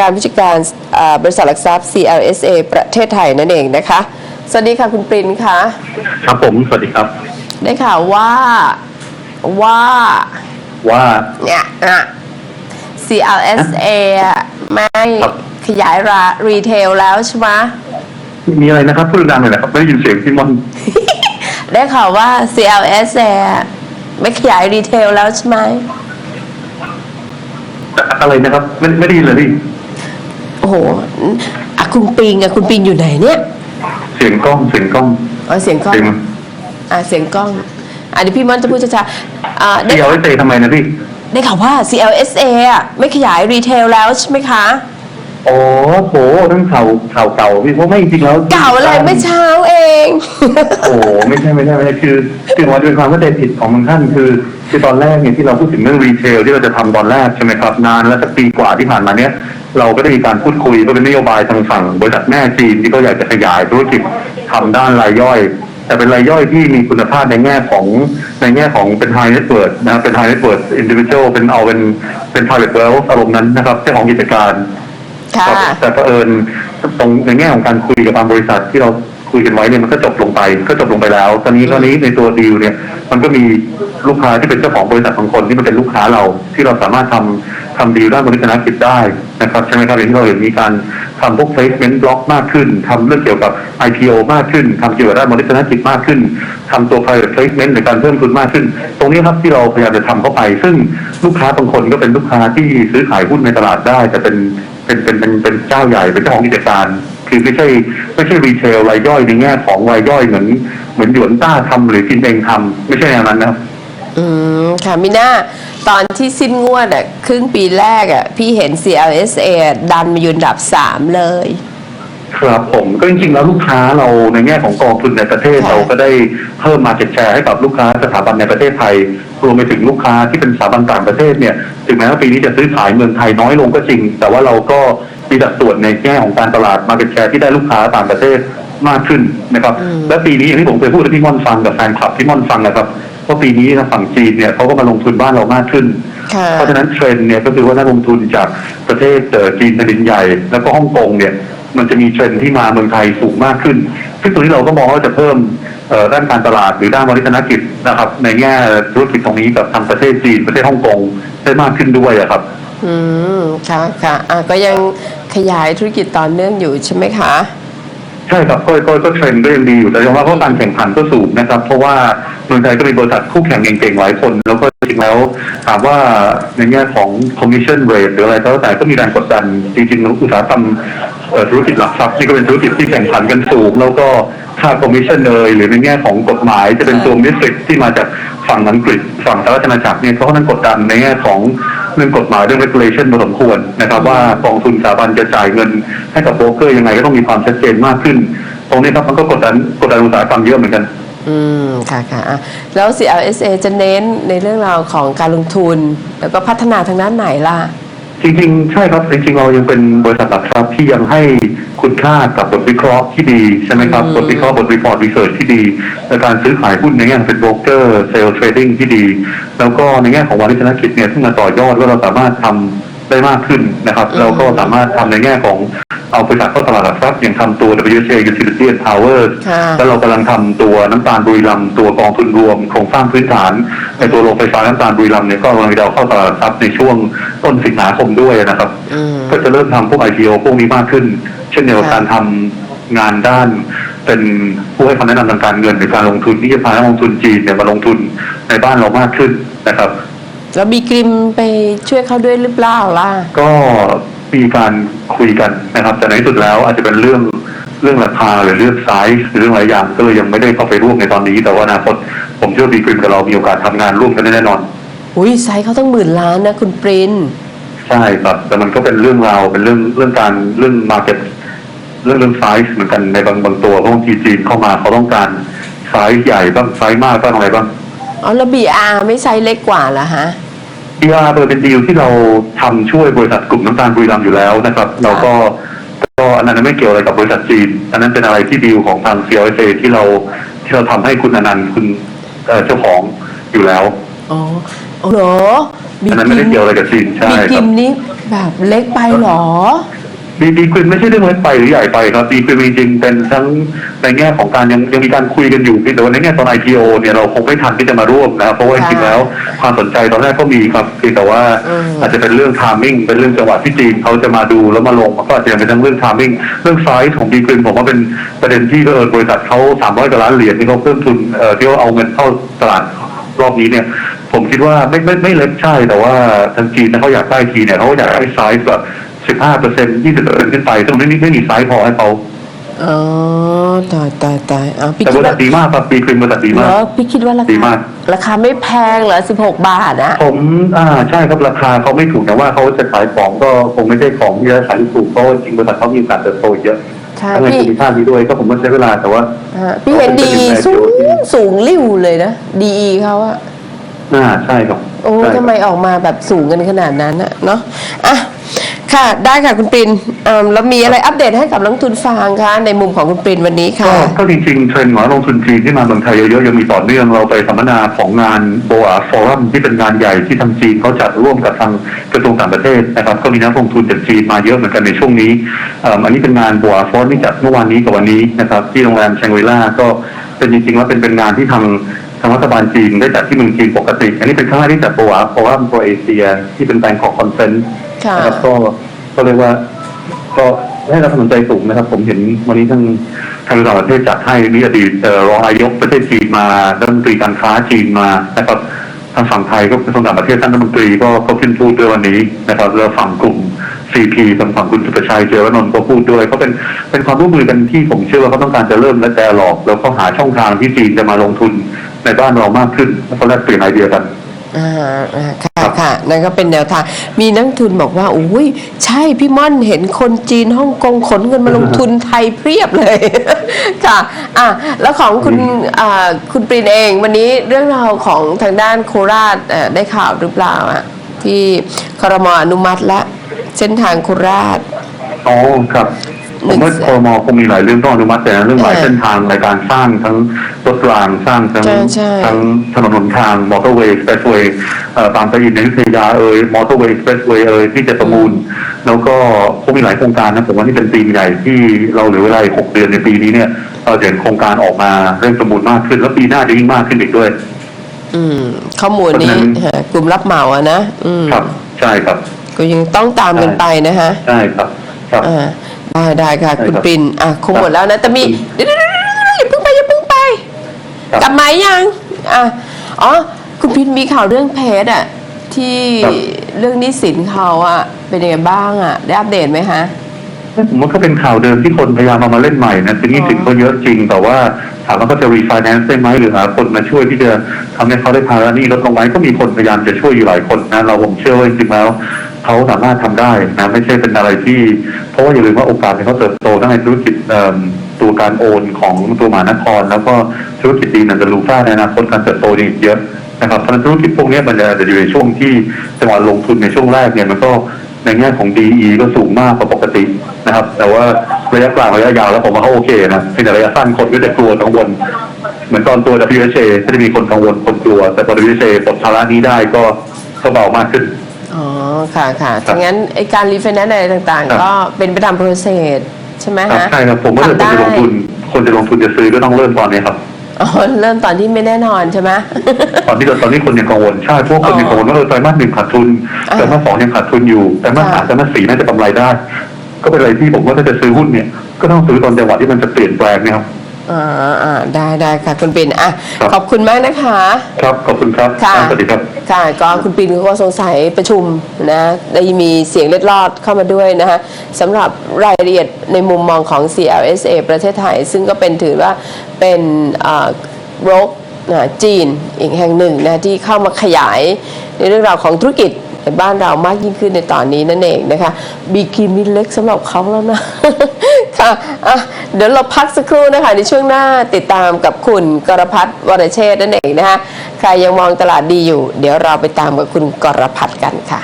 การผู้จัดการอ่าบริษัทหลักทรัพย์ CLSA ประเทศไทยนั่นเองนะคะ สวัสดีค่ะคุณปรินคะครับผม สวัสดีครับ ได้ข่าวว่าว่าว่า เนี่ยอะ CLSA อะไม่ครับขยายรารีเทลแล้วใช่ไหมมีอะไรนะครับพูดดังเลยนะครับ ไม่ได้ยินเสียงพี่มอนได้ข่าวว่า CLSA ไม่ขยายรีเทลแล้วใช่ไหมอะไรนะครับ ไม่ไม่ได้ยินเลยพี่ โอ้โหอะคุณปิงอะคุณปิงอยู่ไหนเนี่ยเสียงกล้องเสียงกล้องเอาเสียงกล้อง เสียงอะเสียงกล้องอะเดี๋ยวพี่มอนจะพูดช้าๆอะได้พี่เอาไว้เตะทำไมนะพี่ได้ข่าวว่า CLSA อะไม่ขยายรีเทลแล้วใช่ไหมคะอ๋อโหทั้งข่าวข่าวเก่าพี่เพราะไม่จริงแล้วเก่าอะไรไม่อเช้าเอง โอ้โหไม่ใช่ไม่ใช่ไม่ใช่คือคือมันเป็นความเข้าใจผิดของบางท่านคือคือตอนแรกเนี่ยที่เราพูดถึงเรื่องรีเทลที่เราจะทำตอนแรกใช่ไหมครับนานแล้วสักปีกว่าที่ผ่านมาเนี้ย เราก็ได้มีการพูดคุยก็เป็นนโยบายทางฝั่งบริษัทแม่จีนที่เขาอยากจะขยายธุรกิจทำด้านรายย่อย แต่เป็นรายย่อยที่มีคุณภาพในแง่ของในแง่ของเป็น high net worth นะครับเป็น high net worth individual เป็นเอาเป็นเป็น private wealth อารมณ์นั้นนะครับเจ้าของกิจการค่ะครับแต่เผอิญตรงในแง่ของการคุยกับบางบริษัทที่เราคุยกันไว้เนี่ยมันก็จบลงไปก็จบลงไปแล้ว ตอนนี้ตอนนี้ในตัวดีลเนี่ย มันก็มีลูกค้าที่เป็นเจ้าของบริษัทบางคนที่มันเป็นลูกค้าเราที่เราสามารถทำ ทำดีด้านบริการกิจได้นะครับใช่ไหมครับอย่างที่เราเห็นมีการทำพวก placement block มากขึ้นทำเรื่องเกี่ยวกับ IPO มากขึ้นทำเกี่ยวกับด้านบริการกิจมากขึ้นทำตัว private placement หรือการเพิ่มทุนมากขึ้น ตรงนี้ครับที่เราพยายามจะทำเข้าไป ซึ่งลูกค้าบางคนก็เป็นลูกค้าที่ซื้อขายหุ้นในตลาดได้ แต่เป็นเป็นเป็นเป็นเป็นเจ้าใหญ่เป็นเจ้าของกิจการคือไม่ใช่ไม่ใช่รีเทลรายย่อยในแง่ของรายย่อยเหมือนเหมือนหยวนต้าทำหรือกินเองทำไม่ใช่อย่างนั้นนะครับอืมค่ะมิน่า ตอนที่สิ้นงวดอะครึ่งปีแรกอะพี่เห็น CLSA ดันมายืนอันดับสามเลย ครับผมก็จริงๆแล้วลูกค้าเราในแง่ของกองทุนในประเทศค่ะเราก็ได้เพิ่มมาเก็ตแชร์ให้กับลูกค้าสถาบันในประเทศไทย รวมไปถึงลูกค้าที่เป็นสถาบันต่างประเทศเนี่ยถึงแม้ว่าปีนี้จะซื้อขายเมืองไทยน้อยลงก็จริง แต่ว่าเราก็มีสัดส่วนในแง่ของการตลาดมาเก็ตแชร์ที่ได้ลูกค้าต่างประเทศมากขึ้นนะครับ และปีนี้อย่างที่ผมเคยพูดให้พี่ม่อนฟังกับแฟนคลับพี่ม่อนฟังนะครับ ว่าปีนี้ทางฝั่งจีนเนี่ยเขาก็มาลงทุนบ้านเรามากขึ้น ค่ะเพราะฉะนั้นเทรนด์เนี่ยก็คือว่านักลงทุนจากประเทศเอ่อจีนแผ่นดินใหญ่ แล้วก็ฮ่องกงเนี่ยมันจะมีเทรนด์ที่มาเมืองไทยสูงมากขึ้น ซึ่งตรงนี้เราก็มองว่าจะเพิ่มเอ่อด้านการตลาดหรือด้านบริการกิจนะครับในแง่ธุรกิจตรงนี้กับทางประเทศจีนประเทศฮ่องกงได้มากขึ้นด้วยอะครับ อืมค่ะค่ะอะก็ยังขยายธุรกิจต่อเนื่องอยู่ใช่ไหมคะ ใช่ครับก็ก็ก็เทรนด์ก็ยังดีอยู่แต่ยอมรับว่าการแข่งขันก็สูงนะครับ เพราะว่า เมืองไทยก็มีบริษัทคู่แข่งเก่งๆหลายคน แล้วก็จริงแล้วถามว่าในแง่ของ commission rate หรืออะไรก็แล้วแต่ก็มีแรงกดดันจริงๆอุตสาหกรรมธุรกิจหลักทรัพย์นี่ก็เป็นธุรกิจที่แข่งขันกันสูง แล้วก็ค่า commission เลยหรือในแง่ของกฎหมายจะเป็นตัวมิสซิที่มาจากฝั่งอังกฤษฝั่งสหรัฐอาณาจักรเนี่ยเขาก็นั้นกดดันในแง่ของเรื่องกฎหมายเรื่อง regulation พอสมควรนะครับ ว่ากองทุนสถาบันจะจ่ายเงินให้กับโบรกเกอร์ยังไงก็ต้องมีความชัดเจนมากขึ้น ตรงนี้ครับมันก็กดดันกดดันอุตสาหกรรมเยอะเหมือนกัน อืมค่ะค่ะอะแล้ว CLSA จะเน้นในเรื่องราวของการลงทุน แล้วก็พัฒนาทางด้านไหนล่ะ จริงๆ ใช่ครับ จริงๆ เรายังเป็นบริษัทหลักทรัพย์ที่ยังให้คุณค่ากับบทวิเคราะห์ที่ดี ใช่ไหมครับอืมบทวิเคราะห์บทรีพอร์ตรีเสิร์ชที่ดีในการซื้อขายหุ้นในแง่เป็นโบรกเกอร์เซลล์เทรดดิ้งที่ดี แล้วก็ในแง่ของวานิชนกิจเนี่ยที่มาต่อยอดว่าเราสามารถทำได้มากขึ้นนะครับ แล้วก็สามารถทำในแง่ของ เอาบริษัทเข้าตลาดหลักทรัพย์อย่างทำตัว WHA Utility and Power ค่ะแล้วเรากำลังทำตัวน้ำตาลบุรีรัมย์ตัวกองทุนรวมโครงสร้างพื้นฐานในตัวโรงไฟฟ้าน้ำตาลบุรีรัมย์เนี่ยก็กำลังจะเอาเข้าตลาดหลักทรัพย์ในช่วงต้นสิงหาคมด้วยนะครับอืมก็จะเริ่มทำพวก IPO พวกนี้มากขึ้น เช่นเดียวกับค่ะการทำงานด้านเป็นผู้ให้คำแนะนำทางการเงินหรือการลงทุนที่จะพานักลงทุนจีนเนี่ยมาลงทุนในบ้านเรามากขึ้นนะครับแล้วมีกริมไปช่วยเขาด้วยหรือเปล่าล่ะก็ มีการคุยกันนะครับ แต่ในที่สุดแล้วอาจจะเป็นเรื่องเรื่องราคาหรือเรื่องไซส์หรือเรื่องหลายอย่างก็เลยยังไม่ได้เข้าไปร่วมในตอนนี้ แต่ว่าอนาคตผมเชื่อว่าบีกริมกับเรามีโอกาสทำงานร่วมกันได้แน่นอน อุ้ยไซส์เขาต้องหมื่นล้านนะคุณปริน ใช่ครับแต่มันก็เป็นเรื่องราวเป็นเรื่องเรื่องการเรื่องมาร์เก็ตเรื่องเรื่องไซส์เหมือนกันในบางบางตัวเพราะบางทีจีนเข้ามาเขาต้องการไซส์ใหญ่บ้างไซส์มากบ้างอะไรบ้าง อ๋อแล้ว BR ไม่ไซส์เล็กกว่าเหรอฮะ PR โดยเป็นดีลที่เราทำช่วยบริษัทกลุ่มน้ำตาลบุรีรัมย์อยู่แล้วนะครับ เราก็ก็อันนั้นไม่เกี่ยวอะไรกับบริษัทจีน อันนั้นเป็นอะไรที่ดีลของทาง CLSA ที่เราที่เราทำให้คุณอนันต์คุณเอ่อเจ้าของอยู่แล้วอ๋อโอ้โหอันนั้นไม่ได้เกี่ยวอะไรกับจีนใช่บีคกิรับมนี่แบบเล็กไปเหรอ ดีดีควินไม่ใช่เรื่องเล็กไปหรือใหญ่ไปครับดีควินจริงๆเป็นทั้งในแง่ของการยังยังมีการคุยกันอยู่เพียงแต่ว่าในแง่ตอน IPO เนี่ยเราคงไม่ทันที่จะมาร่วมนะครับเพราะว่าจริงๆแล้วความสนใจตอนแรกก็มีครับเพียงแต่ว่าอืมอาจจะเป็นเรื่องทามมิ่งเป็นเรื่องจังหวะที่จีนเขาจะมาดูแล้วมาลงมันก็อาจจะเป็นทั้งเรื่องทามมิ่งเรื่องไซส์ของดีควินผมว่าเป็นประเด็นที่เออบริษัทเขา300กว่าล้านเหรียญที่เขาเพิ่มทุนเอ่อที่เขาเอาเงินเข้าตลาดรอบนี้เนี่ยผมคิดว่าไม่ไม่ไม่เล็กใช่แต่ว่าทางจีนนะเขาอยากได้ทีเนี่ยเขาก็อยากได้ไซส์แบบ สิบห้าเปอร์เซ็นต์ยี่สิบเปอร์เซ็นต์ขึ้นไปซึ่งไม่มีไม่มีไซส์พอให้เขาอ๋อตายตายตายอะพี่แต่บคิดริษัว่าทดีมากครับปีครีมบริษัทดีเหรมาก อพี่คิดว่าราดีคามาก ราคาไม่แพงเหรอสิบหกบาทอะผมอ่าใช่ครับราคาเขาไม่ถูกแต่ว่าเขาจะขายของก็คงไม่ใช่ของที่จะขายถูกเพราะว่าจริงบริษัทเขามีโอกาสเติบโตเยอะใช่ทั้งในพี่ภูมิภาคนี้ด้วยก็ผมว่าใช้เวลาแต่ว่า อะพี่เห็นดีสูงสูงริ้วเลยนะดีเขาอะ อ่าใช่ครับโอ้ใช่ครับ ทำไมออกมาแบบสูงกันขนาดนั้นอะเนาะอะ ค่ะ ได้ค่ะคุณปรินอ่าแล้วมีอะไรอัปเดตให้กับนักลงทุนฟังคะในมุมของคุณปรินวันนี้ก็ค่ะก็จริงๆเทรนด์ของนักลงทุนจีนที่มาเมืองไทยเยอะๆ ยังมีต่อเนื่องเราไปสัมมนาของงานโบอาฟอรัมที่เป็นงานใหญ่ที่ทางจีนเขาจัดร่วมกับทางกระทรวงต่างประเทศนะครับก็มีนักลงทุนจากจีนมาเยอะเหมือนกันในช่วงนี้เอิ่มอันนี้เป็นงานโบอาฟอรัมที่จัดเมื่อวานนี้กับวันนี้นะครับที่โรงแรมแชงกรีล่าก็เป็นจริงๆว่าเป็นเป็นงานที่ทางทางรัฐบาลจีนได้จัดที่เมืองจีนปกติ อันนี้เป็นครั้งแรกที่จัดโบอาฟอรัมโปรเอเชียที่เป็นแบงของคอนเฟนค่ะ นะครับก็ก็เรียกว่า ก็ให้รับควาสนใจสูงนะครับ ผมเห็นวันนี้ทางทางต่างประเทศจัดให้มีอดีตรองนายกประเทศจีนมารัฐมนตรีการค้าจีนมานะครับทางฝั่งไทยก็กระทรวงต่างประเทศท่านรัฐมนตรีก็ก็ขึ้นพูดด้วยวันนี้นะครับแล้วฝั่งกลุ่ม CP ทางฝั่งคุณสุประชัยเจรวนนท์ก็พูดด้วยก็เป็นเป็นความร่วมมือกันที่ผมเชื่อว่าเขาต้องการจะเริ่มและแต่หลอก แล้วก็หาช่องทางที่จีนจะมาลงทุนในบ้านเรามากขึ้นแล้วก็แลกเปลี่ยนไอเดียกัน อ่าอ่าค่ะครับค่ะนั่นก็เป็นแนวทาง มีนักทุนบอกว่าอุ้ยใช่พี่ม่อนเห็นคนจีนฮ่องกงขนเงินมาลงทุนไทยเพียบเลย ค่ะอะแล้วของคุณอ่าคุณปรินเอง วันนี้เรื่องราวของทางด้านโคราชเอ่อได้ข่าวหรือเปล่าอะที่ครมอนุมัติละเส้นทางโคราช อ๋อครับหผนึ่มงว่าคอรมอคงมีหลายเรื่องต้องอนุมัติแต่เรื่องหลายเออเส้นทางในการสร้างทั้ง รถรางสร้างทั้งใช่ใช่ ทั้งถนนหนทางมอเตอร์เวย์เอ็กซ์เพรสเวย์ตามไปอินในอยุธยาเอ่ยมอเตอร์เวย์เอ็กซ์เพรสเวย์เอ่ยที่จะประมูล แล้วก็คงมีหลายโครงการนะผมว่านี่เป็นปีใหญ่ที่เราเหลือเวลาอีกหกเดือนในปีนี้เนี่ยเราจะเห็นโครงการออกมาเร่งประมูลมากขึ้น แล้วปีหน้าจะยิ่งมากขึ้นอีกด้วย อืม ข้อมูลนี้เพราะฉะนั้น ฮะกลุ่มรับเหมาอะนะ อืมครับ ใช่ครับ ก็ยังต้องตามกันไปนะฮะ ใช่ครับครับ อ่าได้ได้ค่ะ ใช่คุณครับปินอะคงหมดแล้วนะ แต่มีครับเดี๋ยวเดี๋ยวเดี๋ยวเดี๋ยวอย่าเพิ่งไปอย่าเพิ่งไปครับ กลับมายังอะอ๋อคุณปินมีข่าวเรื่องเพจอะที่ครับเรื่องหนี้สินเขาอะเป็นยังไงบ้างอะ ได้อัปเดตไหมฮะผมว่าก็เป็นข่าวเดิมที่คนพยายามเอามาเล่นใหม่นะสิ่งนี้สินเขาเยอะจริง แต่ว่าถามว่าเขาจะรีไฟแนนซ์ได้ไหมหรือหาคนมาช่วยที่จะทำให้เขาได้ภาระหนี้ลดลงไหมก็มีคนพยายามจะช่วยอยู่หลายคนนะเราผมเชื่อว่าจริงๆแล้วเขาสามารถทำได้นะไม่ใช่เป็นอะไรที่ เพราะว่าอย่าลืมว่าโอกาสที่เขาเติบโตทั้งในธุรกิจเอิ่มตัวการโอนของตัวมหานคร แล้วก็ ธุรกิจดีนันจะรูฟ้าในอนาคตการเติบโตนี่อีกเยอะนะครับเพราะฉะนั้นธุรกิจพวกนี้มันจะอยู่ในช่วงที่จังหวะลงทุนในช่วงแรกเนี่ยมันก็ในแง่ของ DE ก็สูงมากกว่าปกตินะครับ แต่ว่าระยะกลางระยะยาวแล้วผมว่าเขาโอเคนะเพียงแต่ระยะสั้นคนก็จะกลัวกังวล เหมือนตอนตัว WHA ก็จะมีคนกังวลคนกลัว แต่พอ WHA ปลดภาระนี้ได้ก็ก็เบามากขึ้น อ๋อ ค่ะค่ะถ้างั้นไอการรีไฟแนนซ์อะไรต่างครับๆก็เป็นไปตามโปรเซสใช่ไหมครับฮะใช่ครับผมว่าถ้าคนจะลงทุนคนจะลงทุนจะซื้อก็ต้องเริ่มตอนนี้ครับ อ๋อเริ่มตอนที่ไม่แน่นอนใช่ไหม ตอนที่ตอนนี้คนยังกังวลใช่พวกคนยังกังวลว่าเออไตรมาสหนึ่งขาดทุนอ่าไตรมาสสองยังขาดทุนอยู่ไตรมาสสามค่ะไตรมาสสี่น่าจะกำไรได้ ก็เป็นอะไรที่ผมว่าถ้าจะซื้อหุ้นเนี่ยก็ต้องซื้อตอนจังหวะที่มันจะเปลี่ยนแปลงนะครับ อ่าอ่าได้ได้ค่ะคุณปินอะครับ ขอบคุณมากนะคะ ครับ ขอบคุณครับค่ะ สวัสดีครับ ค่ะก็คุณปินเขาก็สงสัยประชุมนะได้มีเสียงเล็ดลอดเข้ามาด้วยนะคะสำหรับรายละเอียดในมุมมองของ CLSA ประเทศไทย ซึ่งก็เป็นถือว่าเป็นโรคจีนอีกแห่งหนึ่งนะที่เข้ามาขยายในเรื่องราวของธุรกิจใน บ้านเรามากยิ่งขึ้นในตอนนี้นั่นเองนะคะบีกิมนี่เล็กสำหรับเขาแล้วนะค่ะอะเดี๋ยวเราพักสักครู่นะคะในช่วงหน้าติดตามกับคุณกรพัฒน์วรเชษนั่นเองนะคะใครยังมองตลาดดีอยู่ เดี๋ยวเราไปตามกับคุณกรพัฒน์กันค่ะ